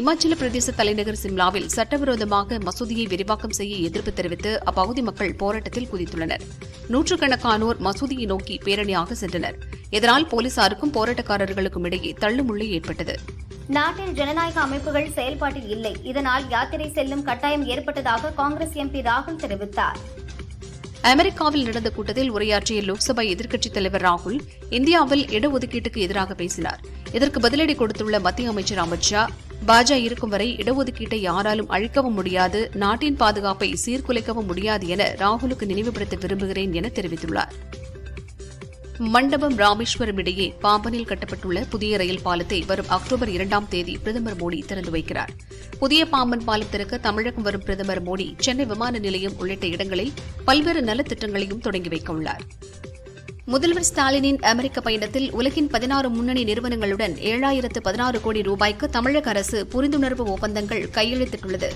இமாச்சல பிரதேச தலைநகர் சிம்லாவில் சட்டவிரோதமாக மசூதியை விரிவாக்கம் செய்ய எதிர்ப்பு தெரிவித்து அப்பகுதி மக்கள் போராட்டத்தில் குதித்துள்ளனர். நூற்றுக்கணக்கானோர் மசூதியை நோக்கி பேரணியாக சென்றனர். இதனால் போலீசாருக்கும் போராட்டக்காரர்களுக்கும் இடையே தள்ளுமுள்ளு ஏற்பட்டது. நாட்டில் ஜனநாயக அமைப்புகள் செயல்பாட்டில் இல்லை. இதனால் யாத்திரை செல்லும் கட்டாயம் ஏற்பட்டதாக காங்கிரஸ் எம்பி ராகுல் தெரிவித்தார். அமெரிக்காவில் நடந்த கூட்டத்தில் உரையாற்றிய லோக்சபா எதிர்க்கட்சித் தலைவர் ராகுல் இந்தியாவில் இடஒதுக்கீட்டுக்கு எதிராக பேசினார். இதற்கு பதிலடி கொடுத்துள்ள மத்திய அமைச்சர் அமித்ஷா பாஜக இருக்கும் வரை இடஒதுக்கீட்டை யாராலும் அழிக்கவும் முடியாது நாட்டின் பாதுகாப்பை சீர்குலைக்கவும் முடியாது என ராகுலுக்கு நினைவுபடுத்த விரும்புகிறேன் என தெரிவித்துள்ளார். மண்டபம் ராமேஸ்வரம் இடையே பாம்பனில் கட்டப்பட்டுள்ள புதிய ரயில் பாலத்தை வரும் அக்டோபர் இரண்டாம் தேதி பிரதமர் மோடி திறந்து வைக்கிறார். புதிய பாம்பன் பாலம் திறக்க தமிழகம் வரும் பிரதமர் மோடி சென்னை விமான நிலையம் உள்ளிட்ட இடங்களில் பல்வேறு நலத்திட்டங்களையும் தொடங்கி வைக்கவுள்ளார் முதல்வர் ஸ்டாலினின் அமெரிக்க பயணத்தில் உலகின் பதினாறு முன்னணி நிறுவனங்களுடன் ஏழாயிரத்து பதினாறு கோடி ரூபாய்க்கு தமிழக அரசு புரிந்துணர்வு ஒப்பந்தங்கள் கையெழுத்திட்டுள்ளது.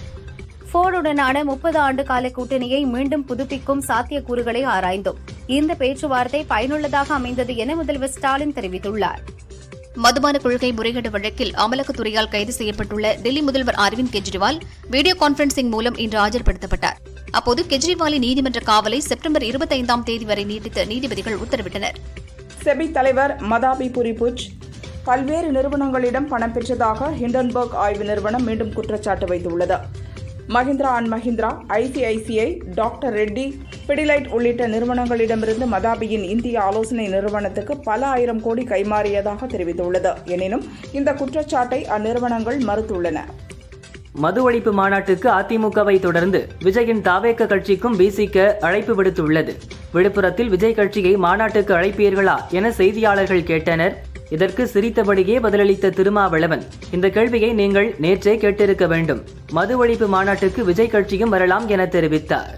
போர்டுடனான முப்பது ஆண்டு கால கூட்டணியை மீண்டும் புதுப்பிக்கும் சாத்தியக்கூறுகளை ஆராய்ந்தோம். இந்த பேச்சுவார்த்தை பயனுள்ளதாக அமைந்தது என முதல்வர் ஸ்டாலின் தெரிவித்துள்ளார். மதுபான கொள்கை முறைகேடு வழக்கில் அமலாக்கத்துறையால் கைது செய்யப்பட்டுள்ள டெல்லி முதல்வர் அரவிந்த் கெஜ்ரிவால் வீடியோ கான்பரன்சிங் மூலம் இன்று ஆஜர்படுத்தப்பட்டார். அப்போது கெஜ்ரிவாலின் நீதிமன்ற காவலை செப்டம்பர் இருபத்தைந்தாம் தேதி வரை நீட்டித்து நீதிபதிகள் உத்தரவிட்டனர். செபி தலைவர் மதாபி புரிபுஜ் பல்வேறு நிறுவனங்களிடம் பணம் பெற்றதாக ஹிண்டன்பர்க் ஆய்வு நிறுவனம் மீண்டும் குற்றச்சாட்டு வைத்துள்ளது. Mahindra and Mahindra ICICI doctor Reddy Pidilite உள்ளிட்ட நிறுவனங்களிடமிருந்து மதாபியின் இந்திய ஆலோசனை நிறுவனத்துக்கு பல ஆயிரம் கோடி கைமாறியதாக தெரிவித்துள்ளது. எனினும் இந்த குற்றச்சாட்டை அந்நிறுவனங்கள் மறுத்துள்ளன. மது ஒழிப்பு மாநாட்டுக்கு அதிமுகவை தொடர்ந்து விஜயின் தாவேக்க கட்சிக்கும் பிசிக்க அழைப்பு விடுத்துள்ளது. விழுப்புரத்தில் விஜய் கட்சியை மாநாட்டுக்கு அழைப்பீர்களா என செய்தியாளர்கள் கேட்டனர். இதற்கு சிரித்தபடியே பதிலளித்த திருமாவளவன் இந்த கேள்வியை நீங்கள் நேற்றே கேட்டிருக்க வேண்டும். மது ஒழிப்பு மாநாட்டுக்கு விஜய் கட்சியும் வரலாம் என தெரிவித்தார்.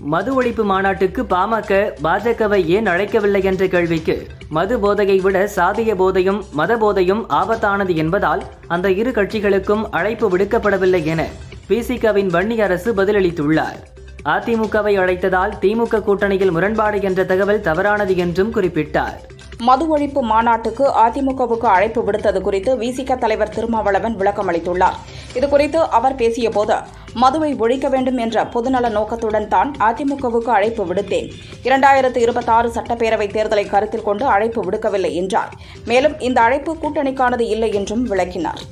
மது ஒழிப்பு மாநாட்டுக்கு பாமக பாஜகவை ஏன் அழைக்கவில்லை என்ற கேள்விக்கு மது போதையை விட சாதிய போதையும் மத போதையும் ஆபத்தானது என்பதால் அந்த இரு கட்சிகளுக்கும் அழைப்பு விடுக்கப்படவில்லை என பிசிகவின் வன்னி அரசு பதிலளித்துள்ளார். அதிமுகவை அழைத்ததால் திமுக கூட்டணியில் முரண்பாடு என்ற தகவல் தவறானது என்றும் குறிப்பிட்டார். மது ஒழிப்பு மாநாட்டுக்கு அதிமுகவுக்கு அழைப்பு விடுத்தது குறித்து விசிக தலைவர் திருமாவளவன் விளக்கம் அளித்துள்ளார். இதுகுறித்து அவர் பேசியபோது மதுவை ஒழிக்க வேண்டும் என்ற பொதுநல நோக்கத்துடன் தான் அதிமுகவுக்கு அழைப்பு விடுத்தேன். இரண்டாயிரத்து இருபத்தாறு சட்டப்பேரவை தேர்தலை கருத்தில் கொண்டு அழைப்பு விடுக்கவில்லை என்றார். மேலும் இந்த அழைப்பு கூட்டணிக்கானது இல்லை என்றும் விளக்கினார்.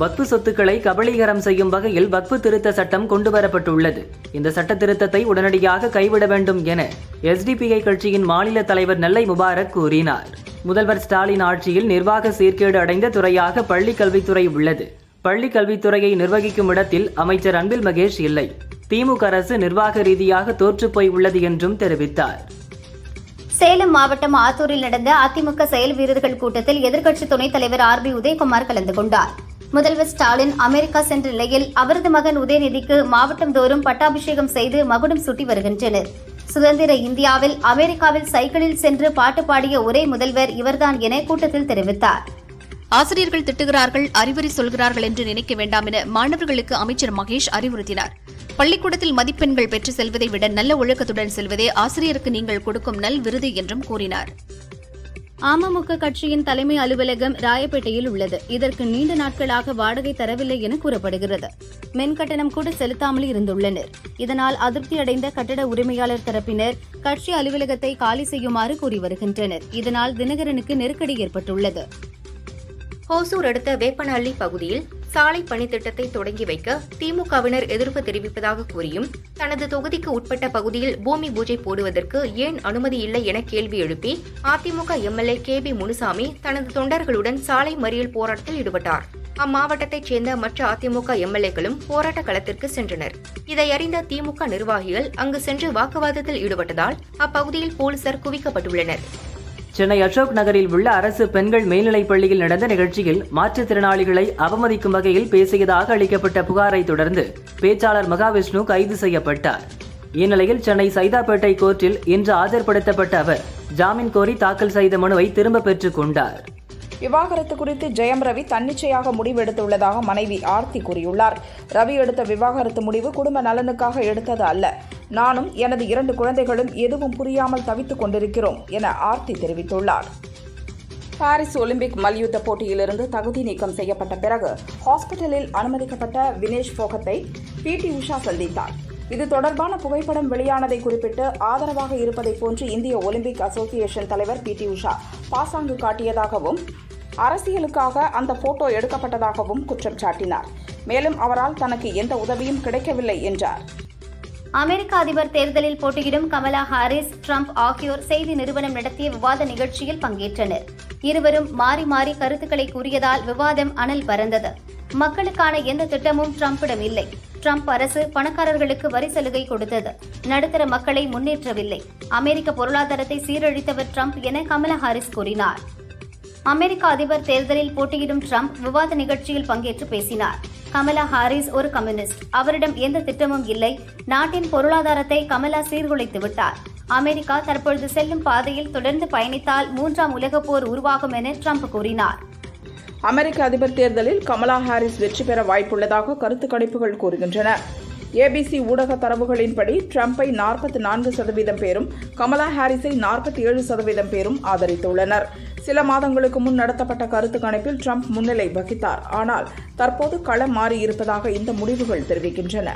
வக்ஃபு சொத்துக்களை கபளீகரம் செய்யும் வகையில் வக்ஃபு திருத்த சட்டம் கொண்டுவரப்பட்டுள்ளது. இந்த சட்ட திருத்தத்தை உடனடியாக கைவிட வேண்டும் என எஸ்டிபிஐ கட்சியின் மாநில தலைவர் நெல்லை முபாரக் கூறினார். முதல்வர் ஸ்டாலின் ஆட்சியில் நிர்வாக சீர்கேடு அடைந்த துறையாக பள்ளி கல்வித்துறை உள்ளது. பள்ளி கல்வித்துறையை நிர்வகிக்கும் இடத்தில் அமைச்சர் அன்பில் மகேஷ் இல்லை. திமுக அரசு நிர்வாக ரீதியாக தோற்றுப்போய் உள்ளது என்றும் தெரிவித்தார். சேலம் மாவட்டம் ஆத்தூரில் நடந்த அதிமுக செயல் வீரர்கள் கூட்டத்தில் எதிர்க்கட்சி துணைத் தலைவர் ஆர் பி உதயகுமார் கலந்து கொண்டார். முதல்வர் ஸ்டாலின் அமெரிக்கா சென்ற நிலையில் அவரது மகன் உதயநிதிக்கு மாவட்டந்தோறும் பட்டாபிஷேகம் செய்து மகுடம் சூட்டி வருகின்றனர். சுதந்திர இந்தியாவில் அமெரிக்காவில் சைக்கிளில் சென்று பாட்டு பாடிய ஒரே முதல்வர் இவர்தான் என கூட்டத்தில் தெரிவித்தார். ஆசிரியர்கள் திட்டுகிறார்கள் அறிவுரை சொல்கிறார்கள் என்று நினைக்க வேண்டாம் என மாணவர்களுக்கு அமைச்சர் மகேஷ் அறிவுறுத்தினார். பள்ளிக்கூடத்தில் மதிப்பெண்கள் பெற்று செல்வதை விட நல்ல ஒழுக்கத்துடன் செல்வதே ஆசிரியருக்கு நீங்கள் கொடுக்கும் நல் விருது என்றும் கூறினார். அமமுக கட்சியின் தலைமை அலுவலகம் ராயப்பேட்டையில் உள்ளது. இதற்கு நீண்ட நாட்களாக வாடகை தரவில்லை என கூறப்படுகிறது. மின் கட்டணம் கூட செலுத்தாமல் இருந்துள்ளனர். இதனால் அதிருப்தி அடைந்த கட்டட உரிமையாளர் தரப்பினர் கட்சி அலுவலகத்தை காலி செய்யுமாறு கூறி வருகின்றனர். இதனால் தினகரனுக்கு நெருக்கடி ஏற்பட்டுள்ளது. ஹோசூர் அடுத்த வேப்பனஹள்ளி பகுதியில் சாலை பணித்திட்டத்தை தொடங்கி வைக்க திமுகவினர் எதிர்ப்பு தெரிவிப்பதாக கூறியும் தனது தொகுதிக்கு உட்பட்ட பகுதியில் பூமி பூஜை போடுவதற்கு ஏன் அனுமதி இல்லை என கேள்வி எழுப்பி அதிமுக எம்எல்ஏ கே பி முனுசாமி தனது தொண்டர்களுடன் சாலை மறியல் போராட்டத்தில் ஈடுபட்டார். அம்மாவட்டத்தைச் சேர்ந்த மற்ற அதிமுக எம்எல்ஏக்களும் போராட்ட களத்திற்கு சென்றனர். இதை அறிந்த திமுக நிர்வாகிகள் அங்கு சென்று வாக்குவாதத்தில் ஈடுபட்டதால் அப்பகுதியில் போலீசார் குவிக்கப்பட்டுள்ளனர். சென்னை அசோக் நகரில் உள்ள அரசு பெண்கள் மேல்நிலைப் பள்ளியில் நடந்த நிகழ்ச்சியில் மாற்றுத்திறனாளிகளை அவமதிக்கும் வகையில் பேசியதாக அளிக்கப்பட்ட புகாரை தொடர்ந்து பேச்சாளர் மகாவிஷ்ணு கைது செய்யப்பட்டார். இந்நிலையில் சென்னை சைதாப்பேட்டை கோர்ட்டில் இன்று ஆஜர்படுத்தப்பட்ட அவர் ஜாமீன் கோரி தாக்கல் செய்த மனுவை திரும்ப பெற்றுக் கொண்டார். விவாகரத்து குறித்து ஜெயம் ரவி தன்னிச்சையாக முடிவெடுத்துள்ளதாக மனைவி ஆர்த்தி கூறியுள்ளார். ரவி எடுத்த விவாகரத்து முடிவு குடும்ப நலனுக்காக எடுத்தது அல்ல. நானும் எனது இரண்டு குழந்தைகளும் எதுவும் புரியாமல் தவித்துக் கொண்டிருக்கிறோம் என ஆர்த்தி தெரிவித்துள்ளார். பாரிஸ் ஒலிம்பிக் மல்யுத்த போட்டியிலிருந்து தகுதி நீக்கம் செய்யப்பட்ட பிறகு ஹாஸ்பிட்டலில் அனுமதிக்கப்பட்ட வினேஷ் போகத்தை பிடி உஷா சந்தித்தார். இது தொடர்பான புகைப்படம் வெளியானதை குறிப்பிட்டு ஆதரவாக இருப்பதைப் போன்று இந்திய ஒலிம்பிக் அசோசியேஷன் தலைவர் பிடி உஷா பாசாங்கு காட்டியதாகவும் அரசியலுக்காக அந்த போட்டோ எடுக்கப்பட்டதாகவும் குற்றம் சாட்டினார். மேலும் அவரால் தனக்கு எந்த உதவியும் கிடைக்கவில்லை என்றார். அமெரிக்க அதிபர் தேர்தலில் போட்டியிடும் கமலா ஹாரிஸ் ட்ரம்ப் ஆகியோர் செய்தி நிறுவனம் நடத்திய விவாத நிகழ்ச்சியில் பங்கேற்றனர். இருவரும் மாறி மாறி கருத்துக்களை கூறியதால் விவாதம் அனல் பறந்தது. மக்களுக்கான எந்த திட்டமும் ட்ரம்பிடம் இல்லை. ட்ரம்ப் அரசு பணக்காரர்களுக்கு வரி சலுகை கொடுத்தது. நடுத்தர மக்களை முன்னேற்றவில்லை. அமெரிக்க பொருளாதாரத்தை சீரழித்தவர் ட்ரம்ப் என கமலா ஹாரிஸ் கூறினார். அமெரிக்க அதிபர் தேர்தலில் போட்டியிடும் ட்ரம்ப் விவாத நிகழ்ச்சியில் பங்கேற்று பேசினார். கமலா ஹாரிஸ் ஒரு கம்யூனிஸ்ட். அவரிடம் எந்த திட்டமும் இல்லை. நாட்டின் பொருளாதாரத்தை கமலா சீர்குலைத்து விட்டார். அமெரிக்கா தற்பொழுது செல்லும் பாதையில் தொடர்ந்து பயணித்தால் மூன்றாம் உலகப் போர் உருவாகும் என ட்ரம்ப் கூறினார். அமெரிக்க அதிபர் தேர்தலில் கமலா ஹாரிஸ் வெற்றி பெற வாய்ப்புள்ளதாக கருத்து கணிப்புகள் கூறுகின்றன. ஏபிசி ஊடக தரவுகளின்படி ட்ரம்பை நாற்பத்தி நான்கு சதவீதம் பேரும் கமலா ஹாரிஸை நாற்பத்தி ஏழு சதவீதம் பேரும் ஆதரித்துள்ளனர். சில மாதங்களுக்கு முன் நடத்தப்பட்ட கருத்து கணிப்பில் ட்ரம்ப் முன்னிலை வகித்தார். ஆனால் தற்போது களம் மாறியிருப்பதாக இந்த முடிவுகள் தெரிவிக்கின்றன.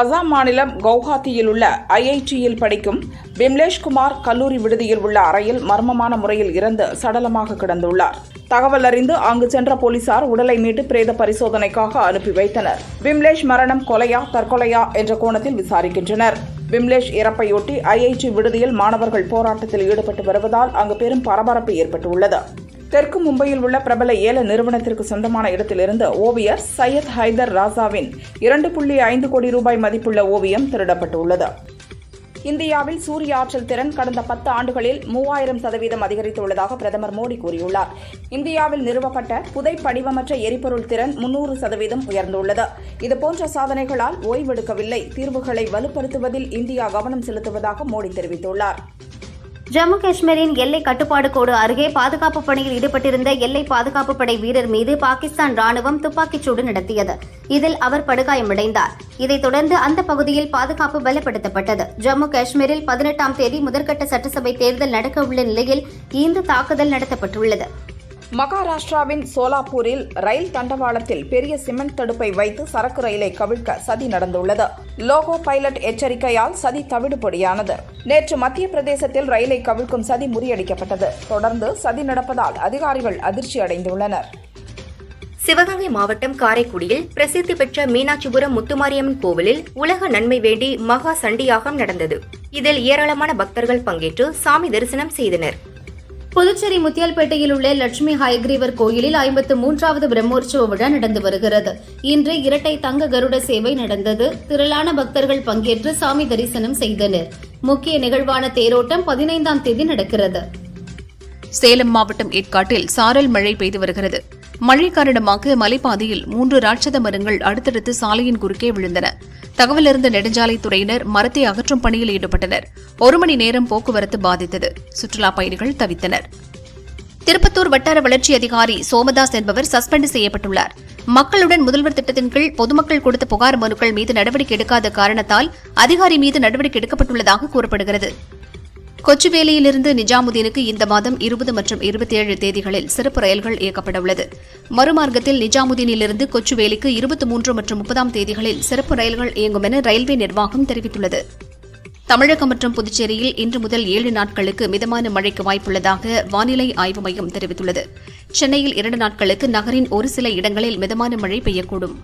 அசாம் மாநிலம் கவுஹாத்தியில் உள்ள ஐஐடியில் படிக்கும் பிம்லேஷ்குமார் கல்லூரி விடுதியில் உள்ள அறையில் மர்மமான முறையில் இறந்து சடலமாக கிடந்துள்ளார். தகவல் அறிந்து அங்கு சென்ற போலீசார் உடலை மீட்டு பிரேத பரிசோதனைக்காக அனுப்பி வைத்தனர். பிம்லேஷ் மரணம் கொலையா தற்கொலையா என்ற கோணத்தில் விசாரிக்கின்றனர். பிம்லேஷ் இறப்பையொட்டி ஐஐடி விடுதியில் மாணவர்கள் போராட்டத்தில் ஈடுபட்டு வருவதால் அங்கு பெரும் பரபரப்பு ஏற்பட்டுள்ளது. தெற்கு மும்பையில் உள்ள பிரபல ஏல நிறுவனத்திற்கு சொந்தமான இடத்திலிருந்து ஓவியர் சையத் ஹைதர் ராசாவின் இரண்டு புள்ளி ஐந்து கோடி ரூபாய் மதிப்புள்ள ஓவியம் திருடப்பட்டுள்ளது. இந்தியாவில் சூரிய ஆற்றல் திறன் கடந்த பத்து ஆண்டுகளில் மூவாயிரம் சதவீதம் அதிகரித்துள்ளதாக பிரதமர் மோடி கூறியுள்ளார். இந்தியாவில் நிறுவப்பட்ட புதை படிவமற்ற எரிபொருள் திறன் முன்னூறு சதவீதம் உயர்ந்துள்ளது. இதுபோன்ற சாதனைகளால் ஓய்வெடுக்கவில்லை. தீர்வுகளை வலுப்படுத்துவதில் இந்தியா கவனம் செலுத்துவதாக மோடி தெரிவித்துள்ளார். ஜம்மு காஷ்மீரின் எல்லை கட்டுப்பாடு கோடு அருகே பாதுகாப்பு பணியில் ஈடுபட்டிருந்த எல்லை பாதுகாப்பு படை வீரர் மீது பாகிஸ்தான் ராணுவம் துப்பாக்கிச்சூடு நடத்தியது. இதில் அவர் படுகாயமடைந்தார். இதைத் தொடர்ந்து அந்த பகுதியில் பாதுகாப்பு பலப்படுத்தப்பட்டது. ஜம்மு காஷ்மீரில் பதினெட்டாம் தேதி முதற்கட்ட சட்டசபை தேர்தல் நடக்கவுள்ள நிலையில் இந்த தாக்குதல் நடத்தப்பட்டுள்ளது. மகாராஷ்டிராவின் சோலாப்பூரில் ரயில் தண்டவாளத்தில் பெரிய சிமெண்ட் தடுப்பை வைத்து சரக்கு ரயிலை கவிழ்க்க சதி நடந்துள்ளது. லோகோ பைலட் எச்சரிக்கையால் சதி தவிடுபடியானது. நேற்று மத்திய பிரதேசத்தில் ரயிலை கவிழ்க்கும் சதி முறியடிக்கப்பட்டது. தொடர்ந்து சதி நடப்பதால் அதிகாரிகள் அதிர்ச்சி அடைந்துள்ளனர். சிவகங்கை மாவட்டம் காரைக்குடியில் பிரசித்தி பெற்ற மீனாட்சிபுரம் முத்துமாரியம்மன் கோவிலில் உலக நன்மை வேண்டி மகா சண்டியாகம் நடந்தது. இதில் ஏராளமான பக்தர்கள் பங்கேற்று சாமி தரிசனம் செய்தனர். புதுச்சேரி முத்தியால்பேட்டையில் உள்ள லட்சுமி ஹயக்ரீவர் கோயிலில் ஐம்பத்து மூன்றாவது பிரம்மோற்சவ விழா நடந்து வருகிறது. இன்று இரட்டை தங்க கருட சேவை நடந்தது. திரளான பக்தர்கள் பங்கேற்று சாமி தரிசனம் செய்தனர். முக்கிய நிகழ்வான தேரோட்டம் பதினைந்தாம் தேதி நடக்கிறது. சேலம் மாவட்டம் ஏற்காட்டில் சாரல் மழை பெய்து வருகிறது. மழை காரணமாக மலைப்பாதையில் மூன்று ராட்சத மரங்கள் அடுத்தடுத்து சாலையின் குறுக்கே விழுந்தன. தகவலறிந்த நெடுஞ்சாலைத்துறையினர் மரத்தை அகற்றும் பணியில் ஈடுபட்டனர். ஒரு மணி நேரம் போக்குவரத்து பாதித்தது. சுற்றுலாப் பயணிகள் தவித்தனர். திருப்பத்தூர் வட்டார வளர்ச்சி அதிகாரி சோமதாஸ் என்பவர் சஸ்பெண்ட் செய்யப்பட்டுள்ளார். மக்களுடன் முதல்வர் திட்டத்தின் கீழ் பொதுமக்கள் கொடுத்த புகார் மனுக்கள் மீது நடவடிக்கை எடுக்காத காரணத்தால் அதிகாரி மீது நடவடிக்கை எடுக்கப்பட்டுள்ளதாக கூறப்படுகிறது. கொச்சுவேலியிலிருந்து நிஜாமுதீனுக்கு இந்த மாதம் இருபது மற்றும் இருபத்தி ஏழு தேதிகளில் சிறப்பு ரயில்கள் இயக்கப்பட உள்ளது மறுமார்க்கத்தில் நிஜாமுதீனிலிருந்து கொச்சுவேலிக்கு இருபத்தி மூன்று மற்றும் முப்பதாம் தேதிகளில் சிறப்பு ரயில்கள் இயங்கும் என ரயில்வே நிர்வாகம் தெரிவித்துள்ளது. தமிழகம் மற்றும் புதுச்சேரியில் இன்று முதல் ஏழு நாட்களுக்கு மிதமான மழைக்கு வாய்ப்புள்ளதாக வானிலை ஆய்வு மையம் தெரிவித்துள்ளது. சென்னையில் இரண்டு நாட்களுக்கு நகரின் ஒரு சில இடங்களில் மிதமான மழை பெய்யக்கூடும்.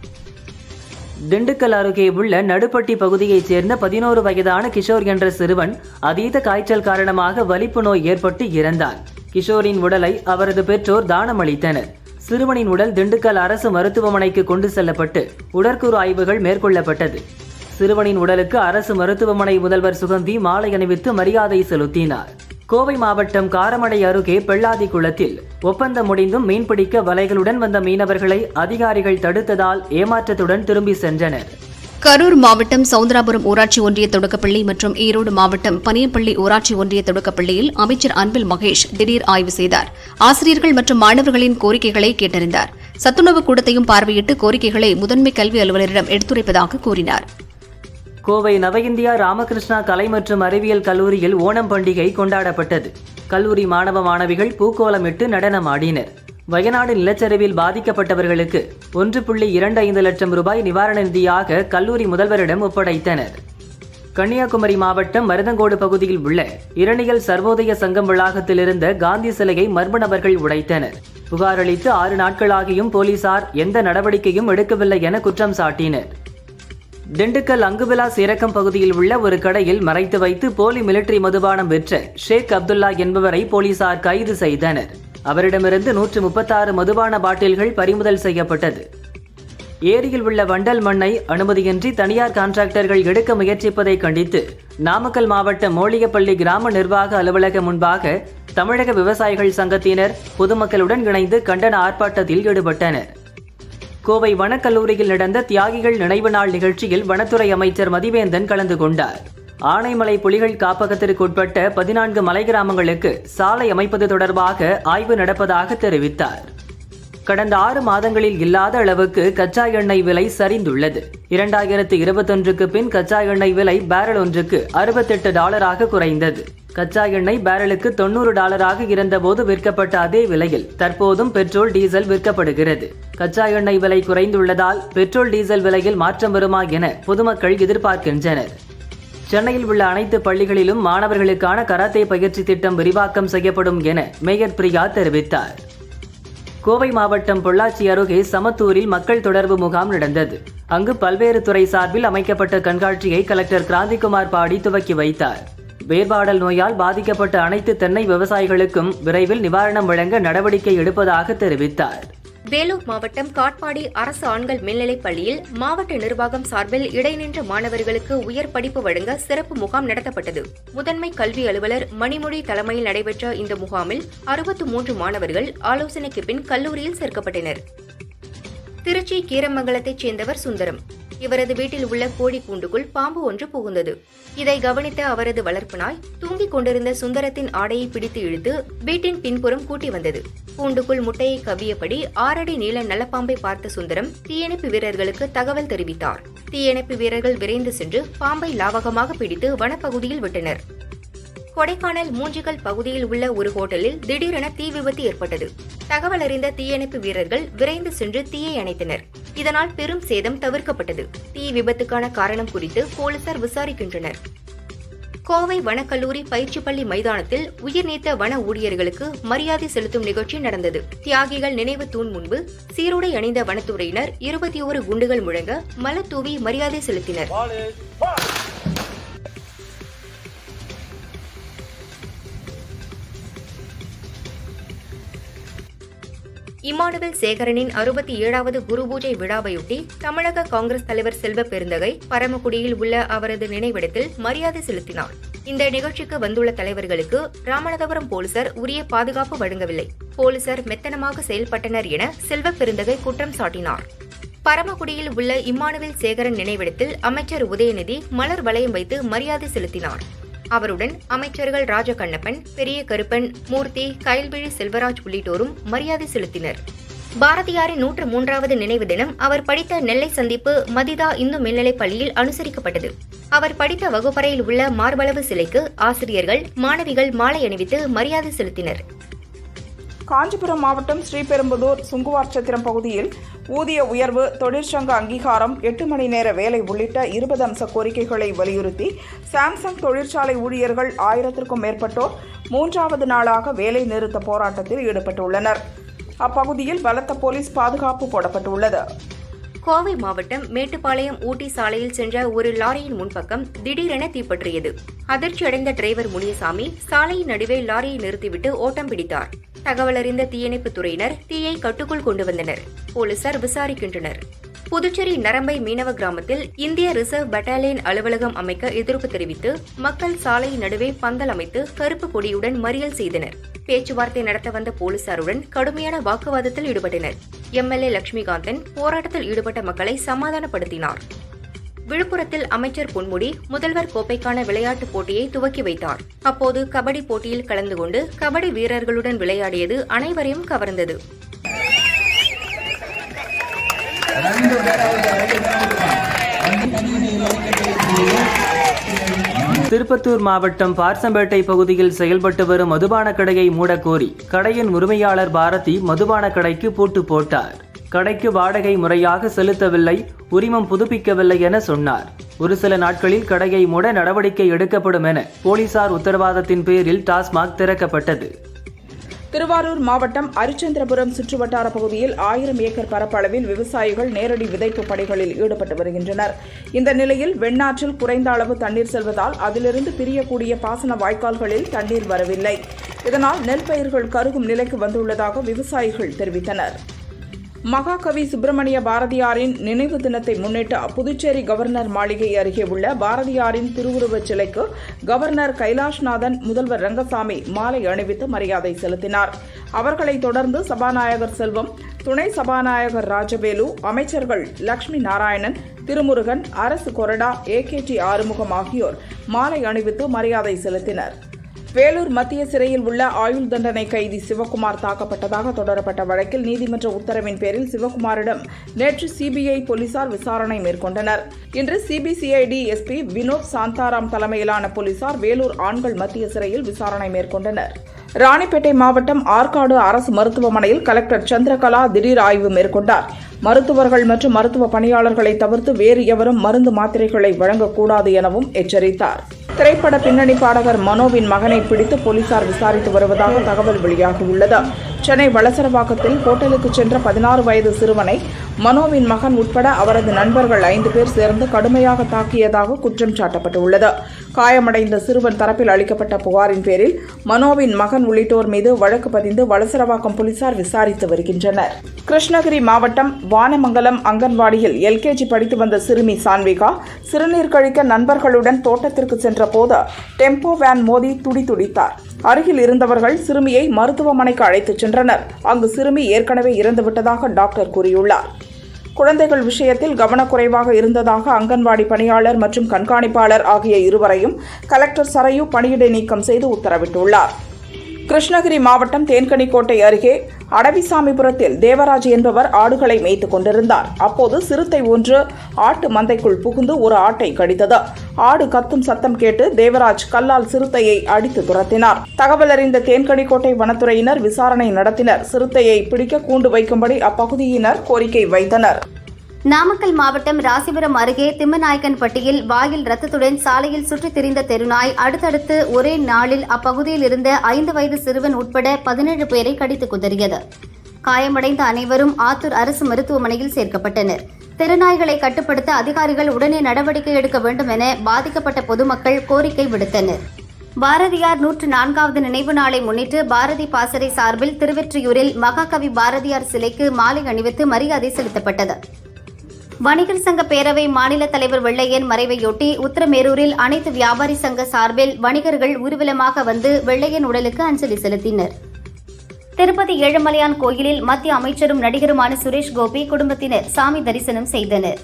திண்டுக்கல் அருகே உள்ள நடுப்பட்டி பகுதியைச் சேர்ந்த பதினோரு வயதான கிஷோர் என்ற சிறுவன் அதீத காய்ச்சல் காரணமாக வலிப்பு நோய் ஏற்பட்டு இறந்தார். கிஷோரின் உடலை அவரது பெற்றோர் தானமளித்தனர். சிறுவனின் உடல் திண்டுக்கல் அரசு மருத்துவமனைக்கு கொண்டு செல்லப்பட்டு உடற்கூறு ஆய்வுகள் மேற்கொள்ளப்பட்டது. சிறுவனின் உடலுக்கு அரசு மருத்துவமனை முதல்வர் சுகந்தி மாலை அணிவித்து மரியாதை செலுத்தினார். கோவை மாவட்டம் காரமடை அருகே பெள்ளாதி குளத்தில் ஒப்பந்தம் முடிந்தும் மீன்பிடிக்க வலைகளுடன் வந்த மீனவர்களை அதிகாரிகள் தடுத்ததால் ஏமாற்றத்துடன் திரும்பி சென்றனர். கரூர் மாவட்டம் சவுந்தராபுரம் ஊராட்சி ஒன்றிய தொடக்கப்பள்ளி மற்றும் ஈரோடு மாவட்டம் பனியப்பள்ளி ஊராட்சி ஒன்றிய தொடக்கப்பள்ளியில் அமைச்சர் அன்பில் மகேஷ் திடீர் ஆய்வு செய்தார். ஆசிரியர்கள் மற்றும் மாணவர்களின் கோரிக்கைகளை கேட்டறிந்தார். சத்துணவு கூடத்தையும் பார்வையிட்டு கோரிக்கைகளை முதன்மை கல்வி அலுவலரிடம் எடுத்துரைப்பதாக கூறினார். கோவை நவ இந்தியா ராமகிருஷ்ணா கலை மற்றும் அறிவியல் கல்லூரியில் ஓணம் பண்டிகை கொண்டாடப்பட்டது. கல்லூரி மாணவ மாணவிகள் பூக்கோலமிட்டு நடனமாடினர் வயநாடு நிலச்சரிவில் பாதிக்கப்பட்டவர்களுக்கு ஒன்று புள்ளி இரண்டு ஐந்து லட்சம் ரூபாய் நிவாரண நிதியாக கல்லூரி முதல்வரிடம் ஒப்படைத்தனர். கன்னியாகுமரி மாவட்டம் மருதங்கோடு பகுதியில் உள்ள இரணியல் சர்வோதய சங்கம் வளாகத்தில் இருந்த காந்தி சிலையை மர்ம நபர்கள் உடைத்தனர். புகாரளித்து ஆறு நாட்களாகியும் போலீசார் எந்த நடவடிக்கையும் எடுக்கவில்லை என குற்றம் சாட்டினர். திண்டுக்கல் அங்குவிலாஸ் இறக்கம் பகுதியில் உள்ள ஒரு கடையில் மறைத்து வைத்து போலி மிலிட்டரி மதுபானம் விற்ற ஷேக் அப்துல்லா என்பவரை போலீசார் கைது செய்தனர். அவரிடமிருந்து நூற்று முப்பத்தாறு மதுபான பாட்டில்கள் பறிமுதல் செய்யப்பட்டது. ஏரியில் உள்ள வண்டல் மண்ணை அனுமதியின்றி தனியார் கான்ட்ராக்டர்கள் எடுக்க முயற்சிப்பதை கண்டித்து நாமக்கல் மாவட்டம் மோளிகப்பள்ளி கிராம நிர்வாக அலுவலகம் முன்பாக தமிழக விவசாயிகள் சங்கத்தினர் பொதுமக்களுடன் இணைந்து கண்டன ஆர்ப்பாட்டத்தில் ஈடுபட்டனர். கோவை வனக்கல்லூரியில் நடந்த தியாகிகள் நினைவு நாள் நிகழ்ச்சியில் வனத்துறை அமைச்சர் மதிவேந்தன் கலந்து கொண்டார். ஆனைமலை புலிகள் காப்பகத்திற்குட்பட்ட பதினான்கு மலை கிராமங்களுக்கு சாலை அமைப்பது தொடர்பாக ஆய்வு நடப்பதாக தெரிவித்தார். கடந்த ஆறு மாதங்களில் இல்லாத அளவுக்கு கச்சா எண்ணெய் விலை சரிந்துள்ளது. இரண்டாயிரத்து இருபத்தொன்றுக்கு பின் கச்சா எண்ணெய் விலை பேரல் ஒன்றுக்கு அறுபத்தெட்டு டாலராக குறைந்தது. கச்சா எண்ணெய் பேரலுக்கு தொண்ணூறு டாலராக இருந்தபோது விற்கப்பட்ட அதே விலையில் தற்போதும் பெட்ரோல் டீசல் விற்கப்படுகிறது. கச்சா எண்ணெய் விலை குறைந்துள்ளதால் பெட்ரோல் டீசல் விலையில் மாற்றம் வருமா என பொதுமக்கள் எதிர்பார்க்கின்றனர். சென்னையில் உள்ள அனைத்து பள்ளிகளிலும் மாணவர்களுக்கான கராத்தே பயிற்சி திட்டம் விரிவாக்கம் செய்யப்படும் என மேயர் பிரியா தெரிவித்தார். கோவை மாவட்டம் பொள்ளாச்சி அருகே சமத்தூரில் மக்கள் தொடர்பு முகாம் நடந்தது. அங்கு பல்வேறு துறை சார்பில் அமைக்கப்பட்ட கண்காட்சியை கலெக்டர் கிராந்திகுமார் பாடி துவக்கி வைத்தார். வேர்பாடல் நோயால் பாதிக்கப்பட்ட அனைத்து தென்னை விவசாயிகளுக்கும் விரைவில் நிவாரணம் வழங்க நடவடிக்கை எடுப்பதாக தெரிவித்தார். வேலூர் மாவட்டம் காட்பாடி அரசு ஆண்கள் மேல்நிலைப் பள்ளியில் மாவட்ட நிர்வாகம் சார்பில் இடைநின்ற மாணவர்களுக்கு உயர் படிப்பு வழங்க சிறப்பு முகாம் நடத்தப்பட்டது. முதன்மை கல்வி அலுவலர் மணிமொழி தலைமையில் நடைபெற்ற இந்த முகாமில் அறுபத்து மூன்று மாணவர்கள் ஆலோசனைக்கு பின் கல்லூரியில் சேர்க்கப்பட்டனர். திருச்சி கீரமங்கலத்தைச் சேர்ந்தவர் சுந்தரம். இவரது வீட்டில் உள்ள கோழி கூண்டுக்குள் பாம்பு ஒன்று புகுந்தது. இதை கவனித்த அவரது வளர்ப்பு நாய் தூங்கிக் கொண்டிருந்த சுந்தரத்தின் ஆடையை பிடித்து இழுத்து வீட்டின் பின்புறம் கூட்டி வந்தது. கூண்டுக்குள் முட்டையை கவ்வியபடி ஆறடி நீள நல்லபாம்பை பார்த்த சுந்தரம் தீயணைப்பு வீரர்களுக்கு தகவல் தெரிவித்தார். தீயணைப்பு வீரர்கள் விரைந்து சென்று பாம்பை லாவகமாக பிடித்து வனப்பகுதியில் விட்டனர். கொடைக்கானல் மூஞ்சிகள் பகுதியில் உள்ள ஒரு ஹோட்டலில் திடீரென தீ விபத்து ஏற்பட்டது. தகவல் அறிந்த தீயணைப்பு வீரர்கள் விரைந்து சென்று தீயை அணைத்தனர். இதனால் பெரும் சேதம் தவிர்க்கப்பட்டது. தீ விபத்துக்கான காரணம் குறித்து போலீசார் விசாரிக்கின்றனர். கோவை வனக்கல்லூரி பயிற்சி பள்ளி மைதானத்தில் உயிர் நீத்த வன ஊழியர்களுக்கு மரியாதை செலுத்தும் நிகழ்ச்சி நடந்தது. தியாகிகள் நினைவு தூண் முன்பு சீருடை அணிந்த வனத்துறையினர் இருபத்தி ஓரு குண்டுகள் முழங்க மலத்தூவி மரியாதை செலுத்தினர். இமானுவேல் சேகரனின் அறுபத்தி ஏழாவது குரு பூஜை விழாவையொட்டி தமிழக காங்கிரஸ் தலைவர் செல்வ பெருந்தகை பரமக்குடியில் உள்ள அவரது நினைவிடத்தில் மரியாதை செலுத்தினார். இந்த நிகழ்ச்சிக்கு வந்துள்ள தலைவர்களுக்கு ராமநாதபுரம் போலீசார் உரிய பாதுகாப்பு வழங்கவில்லை. போலீசார் மெத்தனமாக செயல்பட்டனர் என செல்வ பெருந்தகை குற்றம் சாட்டினார். பரமக்குடியில் உள்ள இம்மானுவேல் சேகரன் நினைவிடத்தில் அமைச்சர் உதயநிதி மலர் வளையம் வைத்து மரியாதை செலுத்தினார். அவருடன் அமைச்சர்கள் ராஜகண்ணப்பன் பெரிய கருப்பன் மூர்த்தி கயல்விழி செல்வராஜ் உள்ளிட்டோரும் மரியாதை செலுத்தினர். பாரதியாரின் நூற்று மூன்றாவது நினைவு தினம் அவர் படித்த நெல்லை சந்திப்பு மதிதா இந்து மேல்நிலைப் பள்ளியில் அனுசரிக்கப்பட்டது. அவர் படித்த வகுப்பறையில் உள்ள மார்பளவு சிலைக்கு ஆசிரியர்கள் மாணவிகள் மாலை அணிவித்து மரியாதை செலுத்தினர். காஞ்சிபுரம் மாவட்டம் ஸ்ரீபெரும்புதூர் சுங்குவார்ச்சத்திரம் பகுதியில் ஊதிய உயர்வு தொழிற்சங்க அங்கீகாரம் எட்டு மணி நேர வேலை உள்ளிட்ட இருபது அம்ச கோரிக்கைகளை வலியுறுத்தி சாம்சங் தொழிற்சாலை ஊழியர்கள் ஆயிரத்திற்கும் மேற்பட்டோர் மூன்றாவது நாளாக வேலை நிறுத்த போராட்டத்தில் ஈடுபட்டுள்ளனர். அப்பகுதியில் பலத்த போலீஸ் பாதுகாப்பு போடப்பட்டுள்ளது. கோவை மாவட்டம் மேட்டுப்பாளையம் ஊட்டி சாலையில் சென்ற ஒரு லாரியின் முன்பக்கம் திடீரென தீப்பற்றியது. அதிர்ச்சியடைந்த டிரைவர் முனியசாமி சாலையின் நடுவே லாரியை நிறுத்திவிட்டு ஓட்டம் பிடித்தார். தகவல் அறிந்த தீயணைப்புத் துறையினர் தீயை கட்டுக்குள் கொண்டு வந்தனர். போலீசார் விசாரிக்கின்றனர். புதுச்சேரி நரம்பை மீனவ கிராமத்தில் இந்திய ரிசர்வ் பட்டாலியன் அலுவலகம் அமைக்க எதிர்ப்பு தெரிவித்து மக்கள் சாலை நடுவே பந்தல் அமைத்து கருப்பு கொடியுடன் மறியல் செய்தனர். பேச்சுவார்த்தை நடத்த வந்த போலீசாருடன் கடுமையான வாக்குவாதத்தில் ஈடுபட்டனர். எம்எல்ஏ லட்சுமிகாந்தன் போராட்டத்தில் ஈடுபட்ட மக்களை சமாதானப்படுத்தினார். விழுப்புரத்தில் அமைச்சர் பொன்முடி முதல்வர் கோப்பைக்கான விளையாட்டுப் போட்டியை துவக்கி வைத்தார். அப்போது கபடி போட்டியில் கலந்து கொண்டு கபடி வீரர்களுடன் விளையாடியது அனைவரையும் கவர்ந்தது. ரெண்டு திருப்பத்தூர் மாவட்டம் பார்சம்பேட்டை பகுதியில் செயல்பட்டு வரும் மதுபான கடையை மூடக்கோரி கடையின் உரிமையாளர் பாரதி மதுபான கடைக்கு பூட்டு போட்டார். கடைக்கு வாடகை முறையாக செலுத்தவில்லை உரிமம் புதுப்பிக்கவில்லை என சொன்னார். ஒரு சில நாட்களில் கடையை மூட நடவடிக்கை எடுக்கப்படும் என போலீசார் உத்தரவாதத்தின் பேரில் டாஸ்மாக் திறக்கப்பட்டது. திருவாரூர் மாவட்டம் அரிச்சந்திரபுரம் சுற்றுவட்டார பகுதியில் ஆயிரம் ஏக்கர் பரப்பளவில் விவசாயிகள் நேரடி விதைப்பு பணிகளில் ஈடுபட்டு வருகின்றனர். இந்த நிலையில் வெண்ணாற்றில் குறைந்த அளவு தண்ணீர் செல்வதால் அதிலிருந்து பிரியக்கூடிய பாசன வாய்க்கால்களில் தண்ணீர் வரவில்லை. இதனால் நெல் பயிர்கள் கருகும் நிலைக்கு வந்துள்ளதாக விவசாயிகள் தெரிவித்தனர். மகாகவி சுப்பிரமணிய பாரதியாரின் நினைவு தினத்தை முன்னிட்டு புதுச்சேரி கவர்னர் மாளிகை அருகே உள்ள பாரதியாரின் திருவுருவச் சிலைக்கு கவர்னர் கைலாஷ்நாதன் முதல்வர் ரங்கசாமி மாலை அணிவித்து மரியாதை செலுத்தினார். அவர்களைத் தொடர்ந்து சபாநாயகர் செல்வம் துணை சபாநாயகர் ராஜவேலு அமைச்சர்கள் லட்சுமி நாராயணன் திருமுருகன் அரசு கொறடா ஏகேடி ஆறுமுகம் ஆகியோர் மாலை அணிவித்து மரியாதை செலுத்தினர். வேலூர் மத்திய சிறையில் உள்ள ஆயுள் தண்டனை கைதி சிவகுமார் தாக்கப்பட்டதாக தொடரப்பட்ட வழக்கில் நீதிமன்ற உத்தரவின் பேரில் சிவகுமாரிடம் நேற்று சிபிஐ போலீசார் விசாரணை மேற்கொண்டனர். இன்று சிபிசிஐடி எஸ்பி வினோத் சாந்தாராம் தலைமையிலான போலீசார் வேலூர் ஆண்கள் மத்திய சிறையில் விசாரணை மேற்கொண்டனர். ராணிப்பேட்டை மாவட்டம் ஆற்காடு அரசு மருத்துவமனையில் கலெக்டர் சந்திரகலா திடீர் ஆய்வு மேற்கொண்டார். மருத்துவர்கள் மற்றும் மருத்துவ பணியாளர்களை தவிர்த்து வேறு எவரும் மருந்து மாத்திரைகளை வழங்கக்கூடாது எனவும் எச்சரித்தார். திரைப்பட பின்னணி பாடகர் மனோவின் மகனை பிடித்து போலீசார் விசாரித்து வருவதாக தகவல் வெளியாகியுள்ளது சென்னை வளசரவாக்கத்தில் ஹோட்டலுக்கு சென்ற பதினாறு வயது சிறுவனை மனோவின் மகன் உட்பட அவரது நண்பர்கள் ஐந்து பேர் சேர்ந்து கடுமையாக தாக்கியதாக குற்றம் சாட்டப்பட்டுள்ளது. காயமடைந்த சிறுவன் தரப்பில் அளிக்கப்பட்ட புகாரின் பேரில் மனோவின் மகன் உள்ளிட்டோர் மீது வழக்கு பதிந்து வளசரவாக்கம் போலீசார் விசாரித்து வருகின்றனர். கிருஷ்ணகிரி மாவட்டம் வானமங்கலம் அங்கன்வாடியில் எல்கேஜி படித்து வந்த சிறுமி சான்விகா சிறுநீர் கழிக்க நண்பர்களுடன் தோட்டத்திற்கு சென்றபோது டெம்போ வேன் மோதி துடி துடித்தார். அருகில் இருந்தவர்கள் சிறுமியை மருத்துவமனைக்கு அழைத்துச் சென்றனர். அங்கு சிறுமி ஏற்கனவே இறந்துவிட்டதாக டாக்டர் கூறியுள்ளார். குழந்தைகள் விஷயத்தில் கவனக்குறைவாக இருந்ததாக அங்கன்வாடி பணியாளர் மற்றும் கண்காணிப்பாளர் ஆகிய இருவரையும் கலெக்டர் சரையு பணியிடை நீக்கம் செய்து உத்தரவிட்டுள்ளார். கிருஷ்ணகிரி மாவட்டம் தேன்கனிக்கோட்டை அருகே அடவிசாமிபுரத்தில் தேவராஜ் என்பவர் ஆடுகளை மேய்த்துக் கொண்டிருந்தார். அப்போது சிறுத்தை ஒன்று ஆட்டு மந்தைக்குள் புகுந்து ஒரு ஆட்டை கடித்தது. ஆடு கத்தும் சத்தம் கேட்டு தேவராஜ் கல்லால் சிறுத்தையை அடித்து துரத்தினார். தகவல் அறிந்த தேன்கனிக்கோட்டை வனத்துறையினர் விசாரணை நடத்தினர். சிறுத்தையை பிடிக்க கூண்டு வைக்கும்படி அப்பகுதியினர் கோரிக்கை வைத்தனர். நாமக்கல் மாவட்டம் ராசிபுரம் அருகே திம்மநாயக்கன்பட்டியில் வாயில் ரத்தத்துடன் சாலையில் சுற்றித் திரிந்த தெருநாய் அடுத்தடுத்து ஒரே நாளில் அப்பகுதியில் இருந்த ஐந்து வயது சிறுவன் உட்பட பதினேழு பேரை கடித்துக் குதறியது. காயமடைந்த அனைவரும் ஆத்தூர் அரசு மருத்துவமனையில் சேர்க்கப்பட்டனர். தெருநாய்களை கட்டுப்படுத்த அதிகாரிகள் உடனே நடவடிக்கை எடுக்க வேண்டும் என பாதிக்கப்பட்ட பொதுமக்கள் கோரிக்கை விடுத்தனர். பாரதியார் நூற்று நான்காவது நினைவு நாளை முன்னிட்டு பாரதி பாசறை சார்பில் திருவெற்றியூரில் மகாகவி பாரதியார் சிலைக்கு மாலை அணிவித்து மரியாதை செலுத்தப்பட்டது. வணிகர் சங்க பேரவை மாநில தலைவர் வெள்ளையன் மறைவையொட்டி உத்தரமேரூரில் அனைத்து வியாபாரி சங்க சார்பில் வணிகர்கள் ஊர்வலமாக வந்து வெள்ளையன் உடலுக்கு அஞ்சலி செலுத்தினர். திருப்பதி ஏழுமலையான் கோயிலில் மத்திய அமைச்சரும் நடிகருமான சுரேஷ் கோபி குடும்பத்தினர் சாமி தரிசனம் செய்தனர்.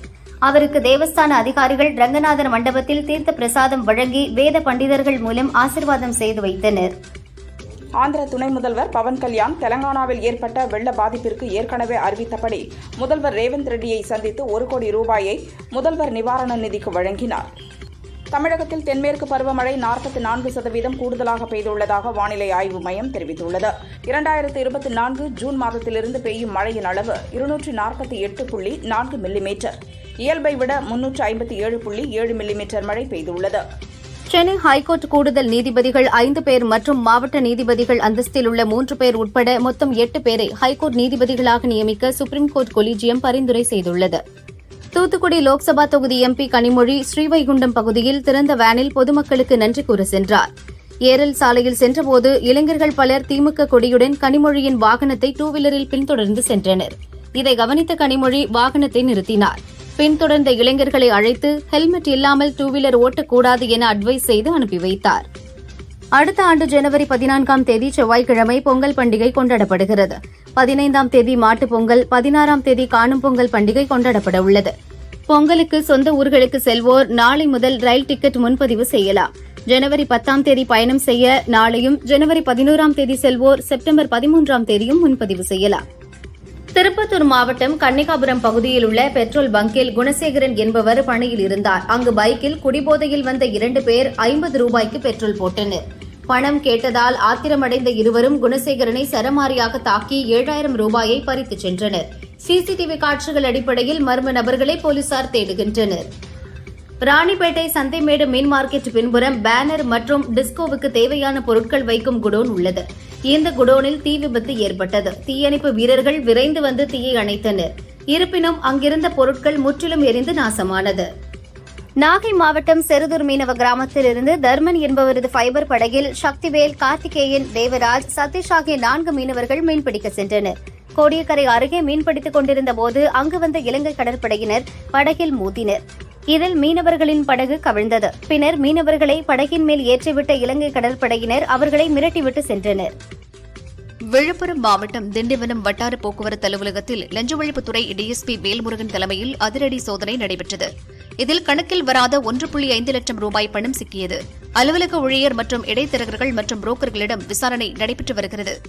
அவருக்கு தேவஸ்தான அதிகாரிகள் ரங்கநாதர் மண்டபத்தில் தீர்த்த பிரசாதம் வழங்கி வேத பண்டிதர்கள் மூலம் ஆசிர்வாதம் செய்து வைத்தனர். ஆந்திர துணை முதல்வர் பவன் கல்யாண் தெலங்கானாவில் ஏற்பட்ட வெள்ள பாதிப்பிற்கு ஏற்கனவே அறிவித்தபடி முதல்வர் ரேவந்த் ரெட்டியை சந்தித்து ஒரு கோடி ரூபாயை முதல்வர் நிவாரண நிதிக்கு வழங்கினார். தமிழகத்தில் தென்மேற்கு பருவமழை நாற்பத்தி நான்கு சதவீதம் கூடுதலாக பெய்துள்ளதாக வானிலை ஆய்வு மையம் தெரிவித்துள்ளது. இரண்டாயிரத்து இருபத்தி நான்கு ஜூன் மாதத்திலிருந்து பெய்யும் மழையின் அளவு இருநூற்றி நாற்பத்தி எட்டு புள்ளி நான்கு மில்லிமீட்டர். இயல்பை விட முன்னூற்று ஐம்பத்தி ஏழு புள்ளி ஏழு மில்லிமீட்டர் மழை பெய்துள்ளது. சென்னை ஹைகோர்ட் கூடுதல் நீதிபதிகள் ஐந்து பேர் மற்றும் மாவட்ட நீதிபதிகள் அந்தஸ்தில் உள்ள மூன்று பேர் உட்பட மொத்தம் எட்டு பேரை ஹைகோர்ட் நீதிபதிகளாக நியமிக்க சுப்ரீம் கோர்ட் கொலிஜியம் பரிந்துரை செய்துள்ளது. தூத்துக்குடி லோக்சபா தொகுதி எம்பி கனிமொழி ஸ்ரீவைகுண்டம் பகுதியில் திறந்த வேனில் பொதுமக்களுக்கு நன்றி கூற சென்றார். ஏரல் சாலையில் சென்றபோது இளைஞர்கள் பலர் திமுக கொடியுடன் கனிமொழியின் வாகனத்தை டூ வீலரில் பின்தொடர்ந்து சென்றனர். இதை கவனித்த கனிமொழி வாகனத்தை நிறுத்தினார். பின்தொடர்ந்த இளைஞர்களை அழைத்து ஹெல்மெட் இல்லாமல் டூ வீலர் ஓட்டக்கூடாது என அட்வைஸ் செய்து அனுப்பி வைத்தார். அடுத்த ஆண்டு ஜனவரி பதினான்காம் தேதி செவ்வாய்க்கிழமை பொங்கல் பண்டிகை கொண்டாடப்படுகிறது. பதினைந்தாம் தேதி மாட்டுப் பொங்கல் பதினாறாம் தேதி காணும் பொங்கல் பண்டிகை கொண்டாடப்பட உள்ளது. பொங்கலுக்கு சொந்த ஊர்களுக்கு செல்வோர் நாளை முதல் ரயில் டிக்கெட் முன்பதிவு செய்யலாம். ஜனவரி பத்தாம் தேதி பயணம் செய்ய நாளையும் ஜனவரி பதினோராம் தேதி செல்வோர் செப்டம்பர் பதிமூன்றாம் தேதியும் முன்பதிவு செய்யலாம். திருப்பத்தூர் மாவட்டம் கன்னிகாபுரம் பகுதியில் உள்ள பெட்ரோல் பங்கில் குணசேகரன் என்பவர் பணியில் இருந்தார். அங்கு பைக்கில் குடிபோதையில் வந்த இரண்டு பேர் ஐம்பது ரூபாய்க்கு பெட்ரோல் போட்டனர். பணம் கேட்டதால் ஆத்திரமடைந்த இருவரும் குணசேகரனை சரமாரியாக தாக்கி ஏழாயிரம் ரூபாயை பறித்துச் சென்றனர். சிசிடிவி காட்சிகள் அடிப்படையில் மர்ம நபர்களை போலீசார் தேடுகின்றனர். ராணிப்பேட்டை சந்தைமேடு மீன் மார்க்கெட் பின்புறம் பேனர் மற்றும் டிஸ்கோவுக்கு தேவையான பொருட்கள் வைக்கும் குடோன் உள்ளது. இந்த குடோனில் தீ விபத்து ஏற்பட்டது. தீயணைப்பு வீரர்கள் விரைந்து வந்து தீயை அணைத்தனர். இருப்பினும் அங்கிருந்த பொருட்கள் முற்றிலும் எரிந்து நாசமானது. நாகை மாவட்டம் செருதூர் மீனவ கிராமத்தில் இருந்து தர்மன் என்பவரது ஃபைபர் படகில் சக்திவேல் கார்த்திகேயன் தேவராஜ் சதீஷ் ஆகிய நான்கு மீனவர்கள் மீன்பிடிக்க சென்றனர். கோடியக்கரை அருகே மீன்பிடித்துக் கொண்டிருந்த போது அங்கு வந்த இலங்கை கடற்படையினர் படகில் மோதினர். இதில் மீனவர்களின் படகு கவிழ்ந்தது. பின்னர் மீனவர்களை படகின் மேல் ஏற்றிவிட்ட இலங்கை கடற்படையினர் அவர்களை மிரட்டிவிட்டு சென்றனர். விழுப்புரம் மாவட்டம் திண்டிவனம் வட்டார போக்குவரத்து அலுவலகத்தில் லஞ்ச ஒழிப்புத்துறை டிஎஸ்பி வேல்முருகன் தலைமையில் அதிரடி சோதனை நடைபெற்றது. இதில் கணக்கில் வராத ஒன்று புள்ளி ஐந்து லட்சம் ரூபாய் பணம் சிக்கியது. அலுவலக ஊழியர் மற்றும் இடைத்தரகர்கள் மற்றும் புரோக்கர்களிடம் விசாரணை நடைபெற்று வருகிறது.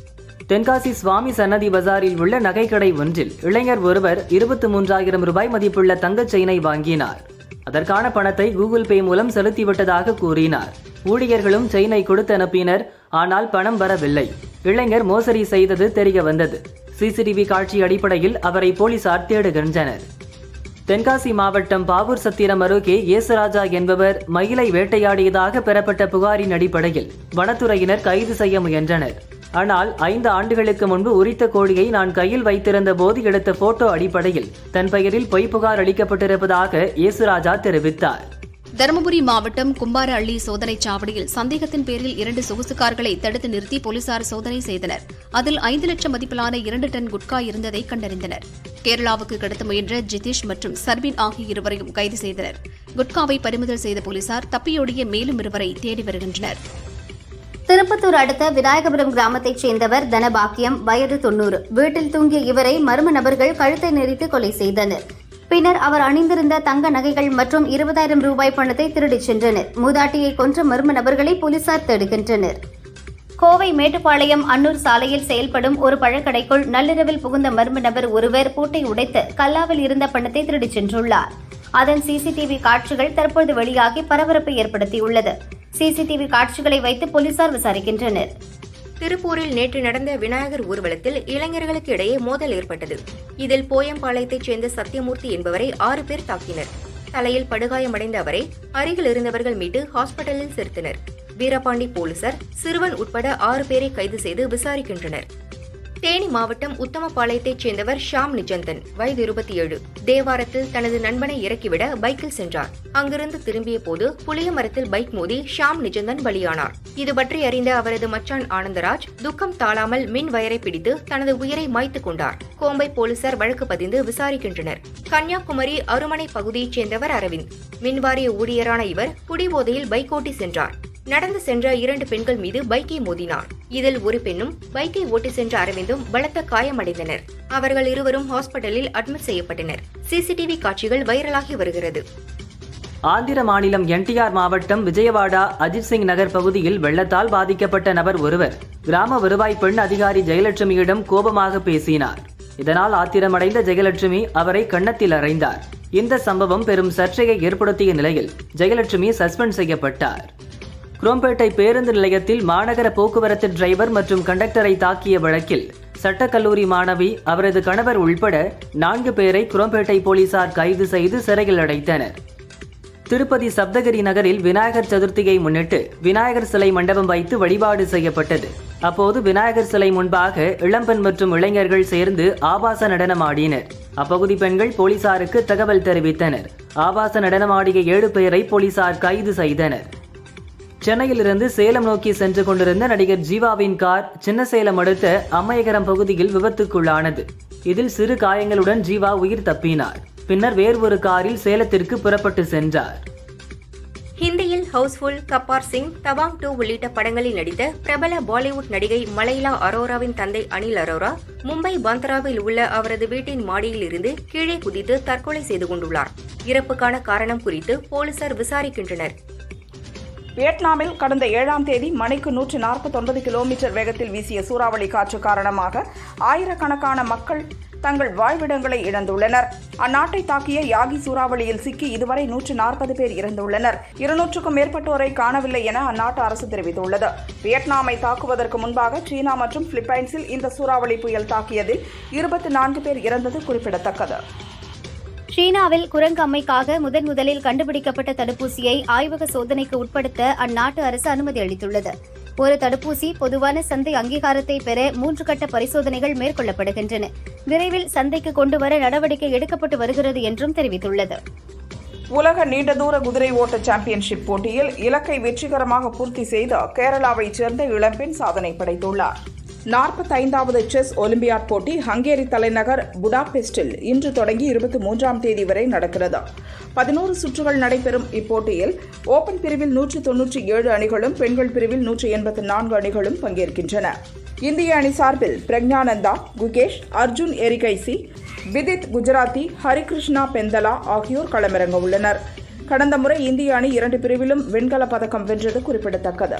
தென்காசி சுவாமி சன்னதி பஜாரில் உள்ள நகைக்கடை ஒன்றில் இளைஞர் ஒருவர் இருபத்தி மூன்றாயிரம் ரூபாய் மதிப்புள்ள தங்கச் செயினை வாங்கினார். அதற்கான பணத்தை கூகுள் பே மூலம் செலுத்திவிட்டதாக கூறினார். ஊழியர்களும் செயினை கொடுத்து அனுப்பினர். ஆனால் பணம் வரவில்லை. இளைஞர் மோசடி செய்தது தெரிய வந்தது. சிசிடிவி காட்சி அடிப்படையில் அவரை போலீசார் தேடுகின்றனர். தென்காசி மாவட்டம் பாவூர் சத்திரம் அருகே இயேசுராஜா என்பவர் மயிலை வேட்டையாடியதாக பெறப்பட்ட புகாரின் அடிப்படையில் வனத்துறையினர் கைது செய்ய முயன்றனர். ஆனால் ஐந்து ஆண்டுகளுக்கு முன்பு உரித்த கோழியை நான் கையில் வைத்திருந்த போது எடுத்த போட்டோ அடிப்படையில் தன் பெயரில் பொய் புகார் அளிக்கப்பட்டிருப்பதாக இயேசுராஜா தெரிவித்தார். தருமபுரி மாவட்டம் கும்பார அள்ளி சோதனைச் சாவடியில் சந்தேகத்தின் பேரில் இரண்டு சொகுசு கார்களை தடுத்து நிறுத்தி போலீசார் சோதனை செய்தனர். அதில் ஐந்து லட்சம் மதிப்பிலான இரண்டு டன் குட்கா இருந்ததை கண்டறிந்தனர். கேரளாவுக்கு கடத்த முயன்ற ஜிதீஷ் மற்றும் சர்பின் ஆகிய இருவரையும் கைது செய்தனர். குட்காவை பறிமுதல் செய்த போலீசார் தப்பியோடிய மேலும் இருவரை தேடி வருகின்றனர். திருப்பத்தூர் அடுத்த விநாயகபுரம் கிராமத்தைச் சேர்ந்தவர் தனபாக்கியம் வயது தொன்னூறு வீட்டில் தூங்கிய இவரை மர்ம நபர்கள் கழுத்தை நெறித்து கொலை செய்தனர். பின்னர் அவர் அணிந்திருந்த தங்க நகைகள் மற்றும் இருபதாயிரம் ரூபாய் பணத்தை திருடிச் சென்றனர். மூதாட்டியை கொன்ற மர்ம நபர்களை போலீசார் தேடுகின்றனர். கோவை மேட்டுப்பாளையம் அன்னூர் சாலையில் செயல்படும் ஒரு பழக்கடைக்குள் நள்ளிரவில் புகுந்த மர்ம நபர் ஒருவர் பூட்டை உடைத்து கல்லாவில் இருந்த பணத்தை திருடிச் சென்றுள்ளார். அதன் சிசிடிவி காட்சிகள் தற்போது வெளியாகி பரபரப்பை ஏற்படுத்தியுள்ளது. சிசிடிவி காட்சிகளை வைத்து போலீசார் விசாரிக்கின்றனர். திருப்பூரில் நேற்று நடந்த விநாயகர் ஊர்வலத்தில் இளைஞர்களுக்கு இடையே மோதல் ஏற்பட்டது. இதில் போயம்பாளையத்தைச் சேர்ந்த சத்தியமூர்த்தி என்பவரை ஆறு பேர் தாக்கினர். தலையில் படுகாயமடைந்த அவரை அருகில் இருந்தவர்கள் மீட்டு ஹாஸ்பிட்டலில் சேர்த்தனர். வீரபாண்டி போலீசார் சிறுவன் உட்பட ஆறு பேரை கைது செய்து விசாரிக்கின்றனர். தேனி மாவட்டம் உத்தமபாளையத்தைச் சேர்ந்தவர் ஷாம் நிஜந்தன் வயது இருபத்தி ஏழு. தேவாரத்தில் தனது நண்பனை இறக்கிவிட பைக்கில் சென்றார். அங்கிருந்து திரும்பிய போது புளிய மரத்தில் பைக் மோதி ஷாம் நிஜந்தன் பலியானார். இது பற்றி அறிந்த அவரது மச்சான் ஆனந்தராஜ் துக்கம் தாழாமல் மின் வயரை பிடித்து தனது உயிரை மாய்த்துக் கொண்டார். கோம்பை போலீசார் வழக்கு பதிந்து விசாரிக்கின்றனர். கன்னியாகுமரி அருமனை பகுதியைச் சேர்ந்தவர் அரவிந்த். மின்வாரிய ஊழியரான இவர் குடிபோதையில் பைக் ஓட்டி சென்றார். நடந்து சென்ற இரண்டு பெண்கள் மீது பைக்கை மோதினார். இதில் ஒரு பெண்ணும் பைக்கை ஓட்டி சென்ற அரவிந்தும் பலத்த காயமடைந்தனர். அவர்கள் இருவரும் ஹாஸ்பிட்டலில் அட்மிட் செய்யப்பட்டனர். சிசிடிவி காட்சிகள் வைரலாகி வருகிறது. ஆந்திர மாநிலம் என்டிஆர் மாவட்டம் விஜயவாடா அஜித் சிங் நகர் பகுதியில் வெள்ளத்தால் பாதிக்கப்பட்ட நபர் ஒருவர் கிராம வருவாய் பெண் அதிகாரி ஜெயலட்சுமியிடம் கோபமாக பேசினார். இதனால் ஆத்திரமடைந்த ஜெயலட்சுமி அவரை கன்னத்தில் அறைந்தார். இந்த சம்பவம் பெரும் சர்ச்சையை ஏற்படுத்திய நிலையில் ஜெயலட்சுமி சஸ்பெண்ட் செய்யப்பட்டார். குரோம்பேட்டை பேருந்து நிலையத்தில் மாநகர போக்குவரத்து டிரைவர் மற்றும் கண்டக்டரை தாக்கிய வழக்கில் சட்டக்கல்லூரி மாணவி அவரது கணவர் உள்பட நான்கு பேரை குரோம்பேட்டை போலீசார் கைது செய்து சிறையில் அடைத்தனர். திருப்பதி சப்தகிரி நகரில் விநாயகர் சதுர்த்தியை முன்னிட்டு விநாயகர் சிலை மண்டபம் வைத்து வழிபாடு செய்யப்பட்டது. அப்போது விநாயகர் சிலை முன்பாக இளம்பெண் மற்றும் இளைஞர்கள் சேர்ந்து ஆபாச நடனம் ஆடினர். அப்பகுதி பெண்கள் போலீசாருக்கு தகவல் தெரிவித்தனர். ஆபாச நடனமாடிய ஏழு பேரை போலீசார் கைது செய்தனர். சென்னையிலிருந்து சேலம் நோக்கி சென்று கொண்டிருந்த நடிகர் ஜீவாவின் கார் சின்னசேலம் அடுத்த அம்மையகரம் பகுதியில் விபத்துக்குள்ளானது. இதில் சிறு காயங்களுடன் ஜீவா உயிர் தப்பினார். பின்னர் வேறு ஒரு காரில் சேலத்திற்கு புறப்பட்டு சென்றார். ஹிந்தியில் ஹவுஸ்ஃபுல் கப்பார் சிங் தவாங் டூ உள்ளிட்ட படங்களில் நடித்த பிரபல பாலிவுட் நடிகை மலைலா அரோராவின் தந்தை அனில் அரோரா மும்பை பந்த்ராவில் உள்ள அவரது வீட்டின் மாடியில் இருந்து கீழே குதித்து தற்கொலை செய்து கொண்டுள்ளார். இறப்புக்கான காரணம் குறித்து போலீசார் விசாரிக்கின்றனர். வியட்நாமில் கடந்த ஏழாம் தேதி மணிக்கு நூற்று நாற்பத்தொன்பது கிலோமீட்டர் வேகத்தில் வீசிய சூறாவளி காற்று காரணமாக ஆயிரக்கணக்கான மக்கள் தங்கள் வாழ்விடங்களை இழந்துள்ளனர். அந்நாட்டை தாக்கிய யாகி சூறாவளியில் சிக்கி இதுவரை நூற்று நாற்பது பேர் இறந்துள்ளனர். இருநூற்றுக்கும் மேற்பட்டோரை காணவில்லை என அந்நாட்டு அரசு தெரிவித்துள்ளது. வியட்நாமை தாக்குவதற்கு முன்பாக சீனா மற்றும் பிலிப்பைன்ஸில் இந்த சூறாவளி புயல் தாக்கியதில் இருபத்தி நான்கு பேர் இறந்தது குறிப்பிடத்தக்கது. சீனாவில் குரங்கு அம்மைக்காக முதன் முதலில் கண்டுபிடிக்கப்பட்ட தடுப்பூசியை ஆய்வக சோதனைக்கு உட்படுத்த அந்நாட்டு அரசு அனுமதி அளித்துள்ளது. ஒரு தடுப்பூசி பொதுவான சந்தை அங்கீகாரத்தை பெற மூன்று கட்ட பரிசோதனைகள் மேற்கொள்ளப்படுகின்றன. விரைவில் சந்தைக்கு கொண்டுவர நடவடிக்கை எடுக்கப்பட்டு வருகிறது என்றும் தெரிவித்துள்ளது. உலக நீண்ட தூர குதிரை ஓட்ட சாம்பியன்ஷிப் போட்டியில் இலக்கை வெற்றிகரமாக பூர்த்தி செய்த கேரளாவைச் சேர்ந்த இளம்பெண் சாதனை படைத்துள்ளார். நாற்பத்தைந்தாவது செஸ் ஒலிம்பியாட் போட்டி ஹங்கேரி தலைநகர் புடாபெஸ்டில் இன்று தொடங்கி இருபத்தி மூன்றாம் தேதி வரை நடக்கிறது. பதினோரு சுற்றுகள் நடைபெறும் இப்போட்டியில் ஓபன் பிரிவில் நூற்று தொன்னூற்றி ஏழு அணிகளும் பெண்கள் பிரிவில் நூற்றி எண்பத்தி நான்கு அணிகளும் பங்கேற்கின்றன. இந்திய அணி சார்பில் பிரக்ஞானந்தா குகேஷ் அர்ஜுன் எரிகைசி விதித் குஜராத்தி ஹரிகிருஷ்ணா பெந்தலா ஆகியோர் களமிறங்க உள்ளனர். கடந்த முறை இந்திய அணி இரண்டு பிரிவிலும் வெண்கலப் பதக்கம் வென்றது குறிப்பிடத்தக்கது.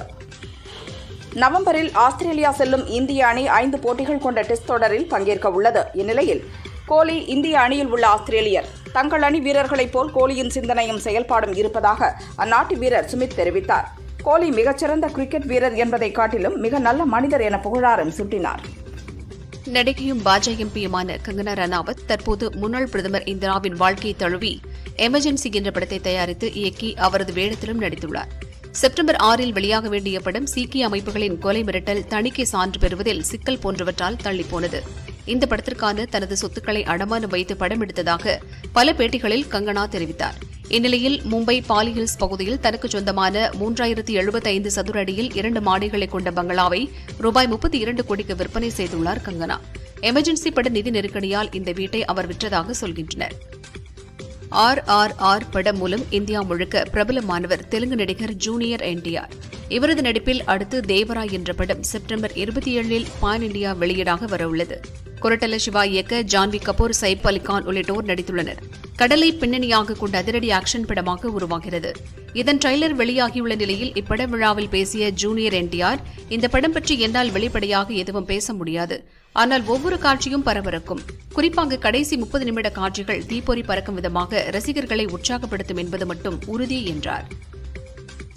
நவம்பரில் ஆஸ்திரேலியா செல்லும் இந்திய அணி ஐந்து போட்டிகள் கொண்ட டெஸ்ட் தொடரில் பங்கேற்க உள்ளது. இந்நிலையில் கோலி இந்திய அணியில் உள்ள ஆஸ்திரேலியர் தங்கள் அணி வீரர்களைப் போல் கோலியின் சிந்தனையும் செயல்பாடும் இருப்பதாக அந்நாட்டு வீரர் சுமித் தெரிவித்தார். கோலி மிகச்சிறந்த கிரிக்கெட் வீரர் என்பதை காட்டிலும் மிக நல்ல மனிதர் என புகழாரம் சூட்டினார். நடிகையும் பாஜ எம்பியுமான கங்கனா ரணாவத் தற்போது முன்னாள் பிரதமர் இந்திராவின் வாழ்க்கையை தழுவி எமர்ஜென்சி என்ற படத்தை தயாரித்து இயக்கி அவரது வேடத்திலும் நடித்துள்ளார். செப்டம்பர் ஆறில் வெளியாக வேண்டிய படம் சீக்கிய அமைப்புகளின் கொலை மிரட்டல் தணிக்கை சான்று பெறுவதில் சிக்கல் போன்றவற்றால் தள்ளிப்போனது. இந்த படத்திற்கான தனது சொத்துக்களை அடமானம் வைத்து படம் எடுத்ததாக பல பேட்டிகளில் கங்கனா தெரிவித்தார். இந்நிலையில் மும்பை பாலிஹில்ஸ் பகுதியில் தனக்கு சொந்தமான மூன்றாயிரத்தி எழுபத்தைந்து சதுர அடியில் இரண்டு மாடிகளை கொண்ட பங்களாவை ரூபாய் முப்பத்தி இரண்டு கோடிக்கு விற்பனை செய்துள்ளார் கங்கனா. எமர்ஜென்சி பட நிதி நெருக்கடியால் இந்த வீட்டை அவர் விற்றதாக சொல்கின்றனர். ஆர் ஆர் ஆர் படம் மூலம் இந்தியா முழுக்க பிரபலமானவர் தெலுங்கு நடிகர் ஜூனியர் என்டிஆர். இவரது நடிப்பில் அடுத்து தேவரா என்ற படம் செப்டம்பர் இருபத்தி ஏழில் பான் இண்டியா வெளியீடாக வரவுள்ளது. கொரட்டல சிவா இயக்க ஜான்வி கபூர் சைப் அலிகான் உள்ளிட்டோர் நடித்துள்ளனர். கடலை பின்னணியாக கொண்ட அதிரடி ஆக்ஷன் படமாக உருவாகிறது. இதன் ட்ரெய்லர் வெளியாகியுள்ள நிலையில் இப்பட விழாவில் பேசிய ஜூனியர் என்டிஆர் இந்த படம் பற்றி என்னால் வெளிப்படையாக எதுவும் பேச முடியாது. ஆனால் ஒவ்வொரு காட்சியும் பரபரக்கும். குறிப்பாக கடைசி முப்பது நிமிட காட்சிகள் தீப்பொறி பறக்கும் விதமாக ரசிகர்களை உற்சாகப்படுத்தும் என்பது மட்டும் உறுதி என்றார்.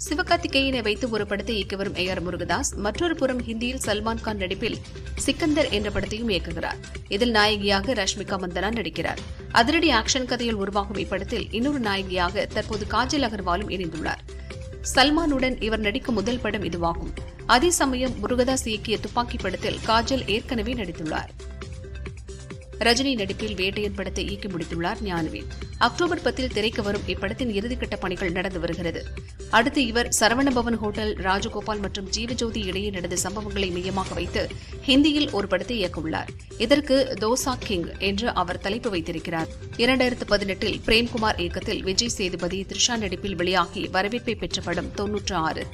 சிவகார்த்திகேயனை வைத்து ஒரு படத்தை இயக்கி வரும் ஏ ஆர் முருகதாஸ் மற்றொரு புறம் ஹிந்தியில் சல்மான் கான் நடிப்பில் சிக்கந்தர் என்ற படத்தையும் இயக்குகிறார். இதில் நாயகியாக ரஷ்மிகா மந்தனா நடிக்கிறார். அதிரடி ஆக்ஷன் கதையில் உருவாகும் இப்படத்தில் இன்னொரு நாயகியாக தற்போது காஜல் அகர்வாலும் இணைந்துள்ளார். சல்மானுடன் இவர் நடிக்கும் முதல் படம் இதுவாகும். அதே சமயம் முருகதாஸ் இயக்கிய துப்பாக்கி படத்தில் காஜல் ஏற்கனவே நடித்துள்ளார். ரஜினி நடிப்பில் வேட்டையன் படத்தை இயக்கி முடித்துள்ளார் ஞானவேல். அக்டோபர் பத்தில் திரைக்கு வரும் இப்படத்தின் இறுதிக்கட்ட பணிகள் நடந்து வருகிறது. அடுத்து இவர் சரவணபவன் ஹோட்டல் ராஜகோபால் மற்றும் ஜீவஜோதி இடையே நடந்த சம்பவங்களை மையமாக வைத்து ஹிந்தியில் ஒரு படத்தை இயக்கவுள்ளார். இதற்கு தோசா கிங் என்று அவர் தலைப்பு வைத்திருக்கிறார். இரண்டாயிரத்து பதினெட்டில் பிரேம்குமார் இயக்கத்தில் விஜய் சேதுபதி த்ரிஷா நடிப்பில் வெளியாகி வரவேற்பை பெற்ற படம் தொன்னூற்று ஆறு.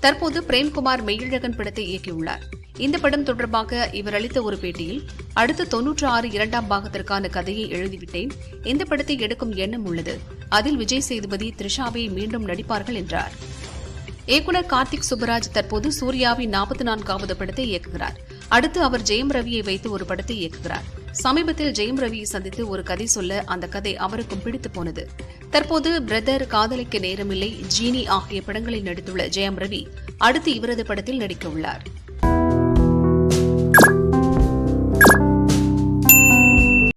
தற்போது பிரேம்குமார் மெய்யழகன் படத்தை இயக்கியுள்ளார். இந்த படம் தொடர்பாக இவர் அளித்த ஒரு பேட்டியில் அடுத்த தொன்னூற்று ஆறு இரண்டாம் பாகத்திற்கான கதையை எழுதிவிட்டேன். இந்த படத்தை எடுக்கும் எண்ணம் உள்ளது. அதில் விஜய் சேதுபதி த்ரிஷாவை மீண்டும் நடிப்பார்கள் என்றார். இயக்குனர் கார்த்திக் சுப்பராஜ் தற்போது சூர்யாவின் நாற்பத்தி நான்காவது படத்தை இயக்குகிறார். அடுத்து அவர் ஜெயம் ரவியை வைத்து ஒரு படத்தை இயக்குகிறார். சமீபத்தில் ஜெயம் ரவியை சந்தித்து ஒரு கதை சொல்ல அந்த கதை அவருக்கும் பிடித்து போனது. தற்போது பிரதர் காதலிக்க நேரமில்லை ஜீனி ஆகிய படங்களில் நடித்துள்ள ஜெயம் ரவி அடுத்து இவரது படத்தில் நடிக்க உள்ளார்.